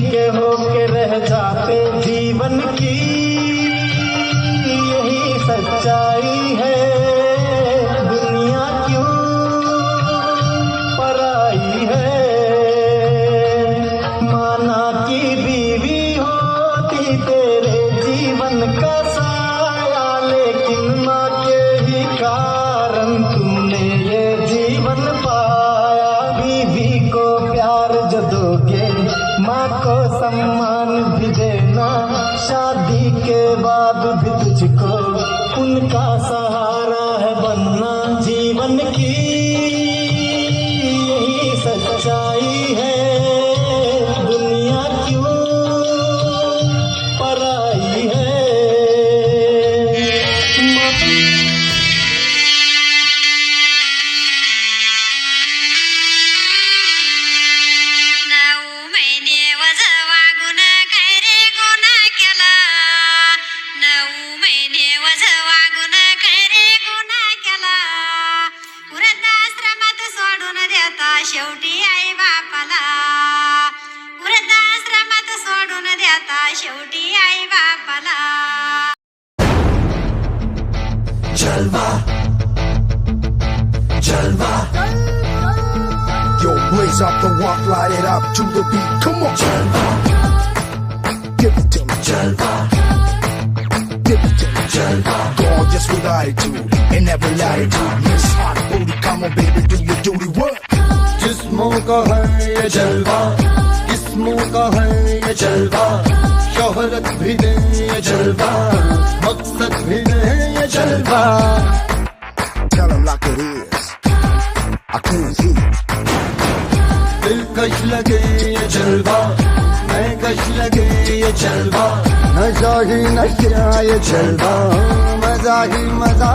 के okay रह जाते जीवन की यही सच्चाई है। Jalva Yo, blaze up the walk, light it up to the beat. Come on, Jalva Give it to me, Jalva Give it to me, Jalva Gorgeous with attitude and never latitude. Miss Hot Booty, come on, baby, do your duty work. जिस्मों का है ये जलवा किस्मों का है ये जलवा शोहरत भी दे ये जलवा मकसद भी दे ये जलवा Tell 'em like it is. I can't hear. दिलकश लगे ये जलवा मैं कश लगे ये जलवा नशा ही नशा ये जलवा मजा ही मजा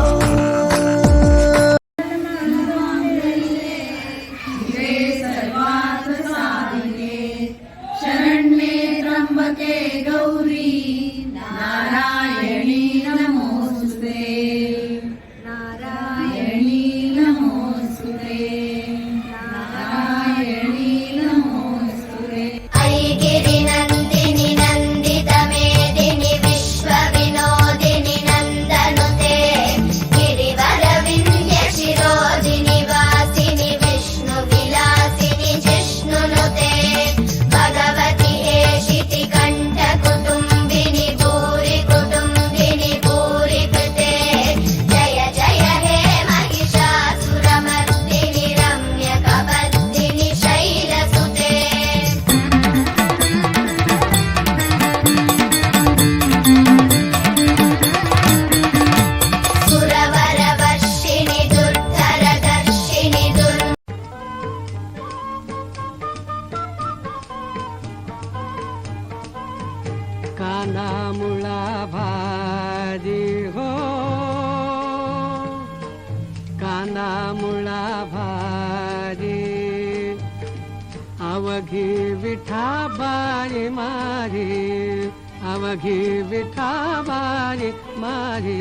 अवघी विठा बारी मारी, अवघी विठा बारी मारी।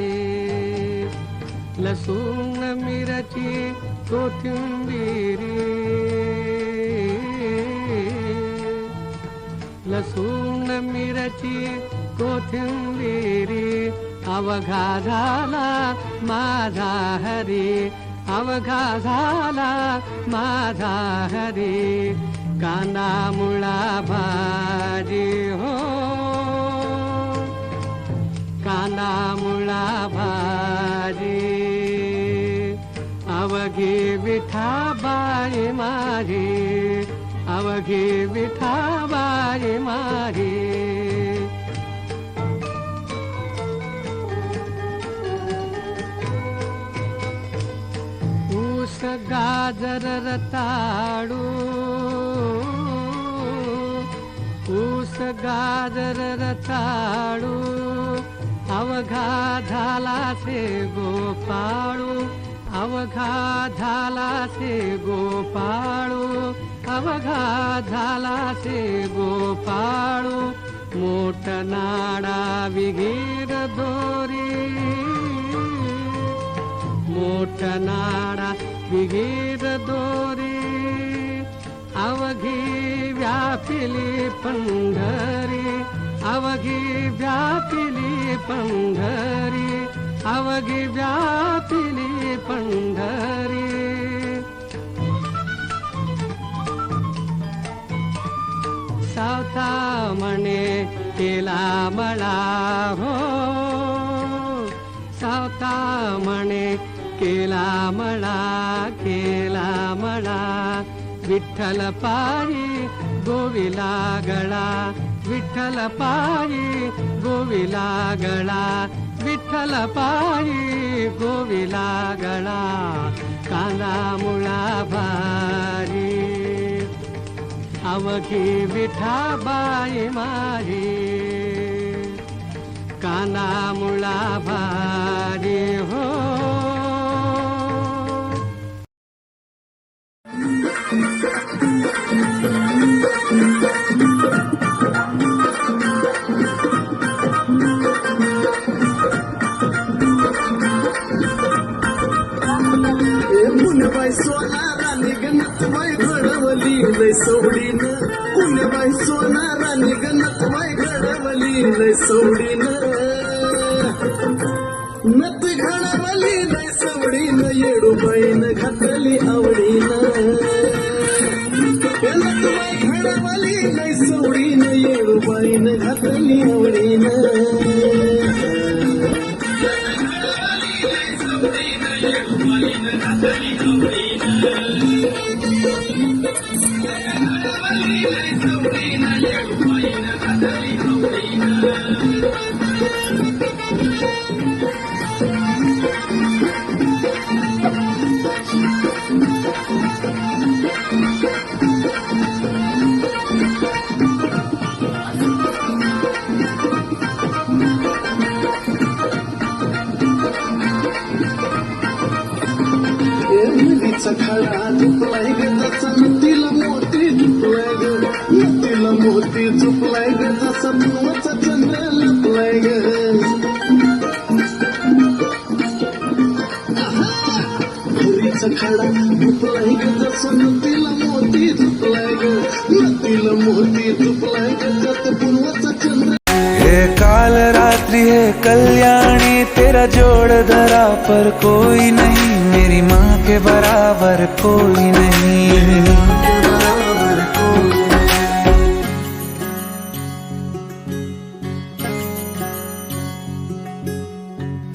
लसूण मिरची, कोथिंबिरी। लसूण मिरची, कोथिंबिरी। अवघा झाला माझा हरी, अवघा झाला माझा हरी। काना मुळा भाजी हो. काना मुळा भाजी अवघी विठाबाई मारी अवघी विठाबाई माझी. ऊस गाजर रताडू गाजर रताळू अवघा झाला से गोपाळू अवघा झाला से गोपाळू अवघा झाला से गोपाळू मोठ नाडा विहीर दोरी मोठ नाडा विहीर दोरी अवघी व्यापिली पंढरी अवघी व्यापिली पंढरी अवघी व्यापिली पंढरी. सावता म्हणे केला मला हो. सावता म्हणे केला मला केला मला विठ्ठल पायी गोविला गळा. विठ्ठल पायी गोविला गळा. विठ्ठल पायी गोविला गळा. कांदा मुळा भारी. अवघी विठाबाई माझी काना मुळा भारी हो. सोडीन पुण्यबाई सोनारा निघणत बाई घडवली लय सोडीन काल रात्रि है, कल्याणी, तेरा जोड़ धरा पर कोई नहीं, मेरी माँ के बराबर कोई नहीं।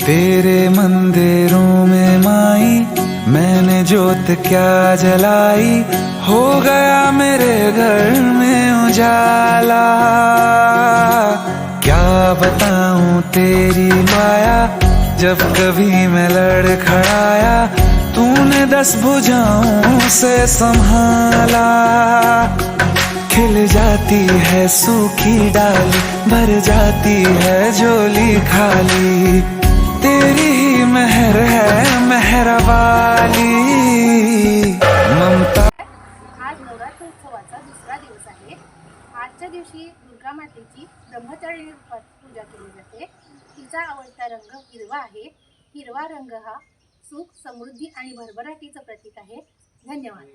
तेरे मंदिरों में माई, मैंने जोत क्या जलाई, हो गया मेरे घर में उजाला। क्या बताऊँ तेरी माया? जब कभी मैं लड़ खड़ाया, तूने दस भुजाओं से संभाला। खिल जाती है सूखी डाली, भर जाती है झोली खाली। तेरी ही मेहर है, मेहर वाली। ममता आज नवरात्र उत्सवाचा दुसरा दिवस आहे. आजच्या दिवशी दुर्गा मातेची ब्रह्मचारिणी रूपात पूजा केली जाते. तिचा आवडता रंग हिरवा आहे. हिरवा रंग हा सुख समृद्धी आणि भरभराटीचं प्रतीक आहे. धन्यवाद.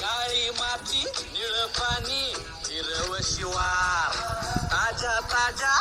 काळी माती निळ पाणी हिरव शिवार. ताजा ताजा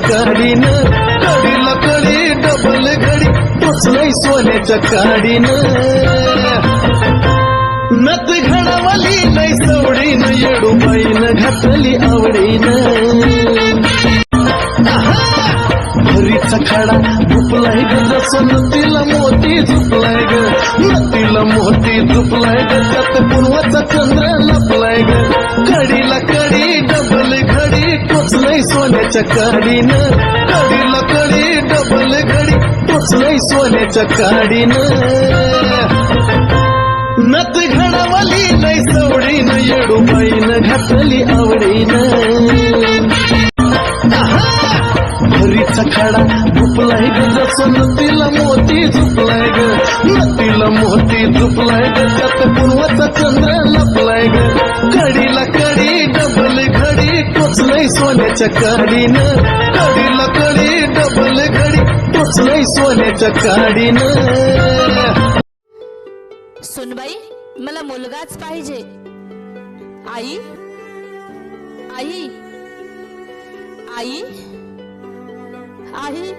सोन्याच्या काडीनं कडीला डबल घडी टोचलंय सोन्याच्या काडीनं नत घडवली नाही येडू येडूबाईनं घातली आवडीनं. भरीचा खडा झुपलाय ग जसं नदीला मोती झुपलाय ग. नदीला मोती झुपलाय ग त्यात पूर्वाचा चंद्र लपलाय ग. कडीला कडी सोन्याच्या काडीनं कडीला कडी डबल घडी पोचलंय सोन्याच्या काडीनं. नत घडवली नाही सवडीनं येडूबाईनं घातली आवडीनं. भरीचा खडा झुपलाय ग जसं नदीला मोती झुपलाय ग. नदीला मोती झुपलाय ग त्यात पूर्वाचा चंद्र सोन्याच्या काडीनं कडी लकडी डबल घडी टोचलंय सोन्याच्या काडीनं. सुनबाई मला मुलगाच पाहिजे. आई? आई? आई? आई?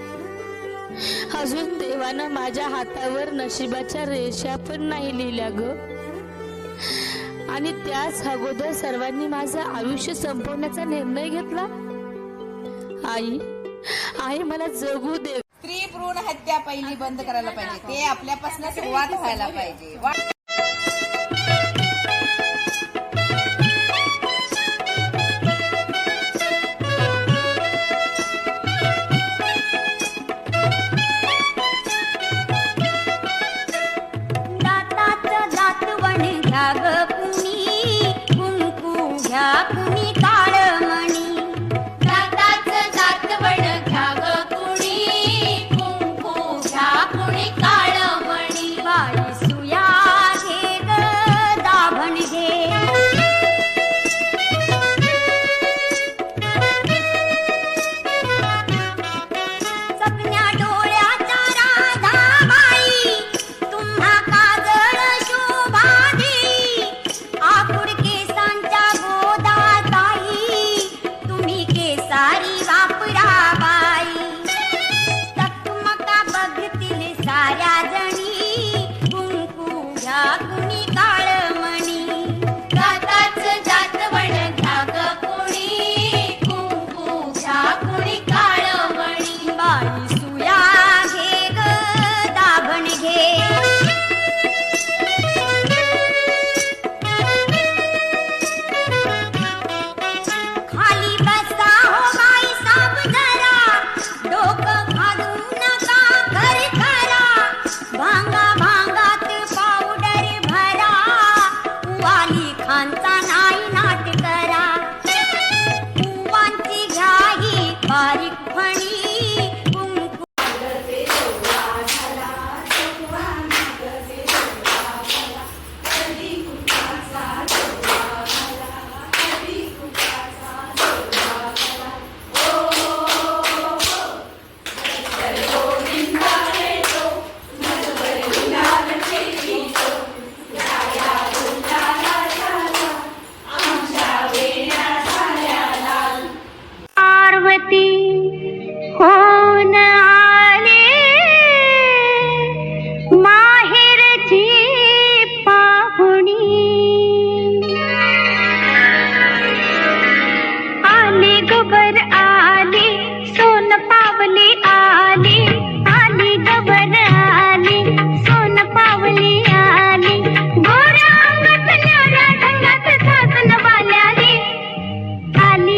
अजून देवानं माझ्या हातावर नशिबाच्या रेषा पण नाही लिहिल्या ग. आणि त्याच अगोदर सर्वांनी माझं आयुष्य संपवण्याचा निर्णय घेतला. आई आई मला जगू दे. स्त्री भ्रूण हत्या पहिली बंद करायला पाहिजे. ते आपल्यापासून सुरुवात व्हायला पाहिजे.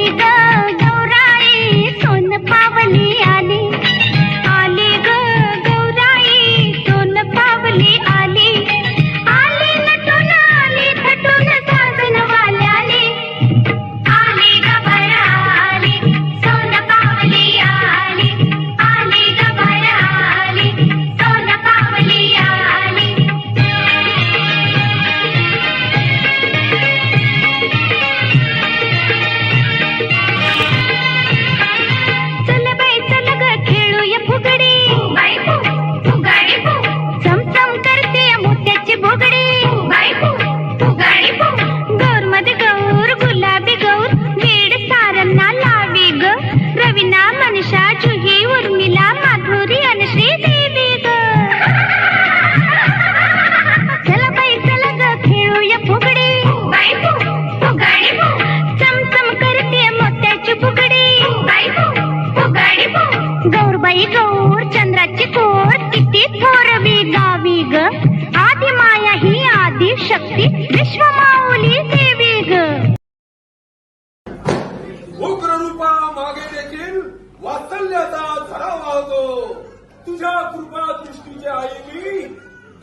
ಈಗ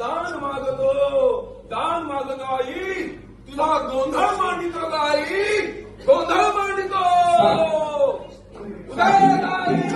दान मागतो. दान मागतो आई. तुला गोंधळ मांडितो आई. गोंधळ मांडितो. उदय आई.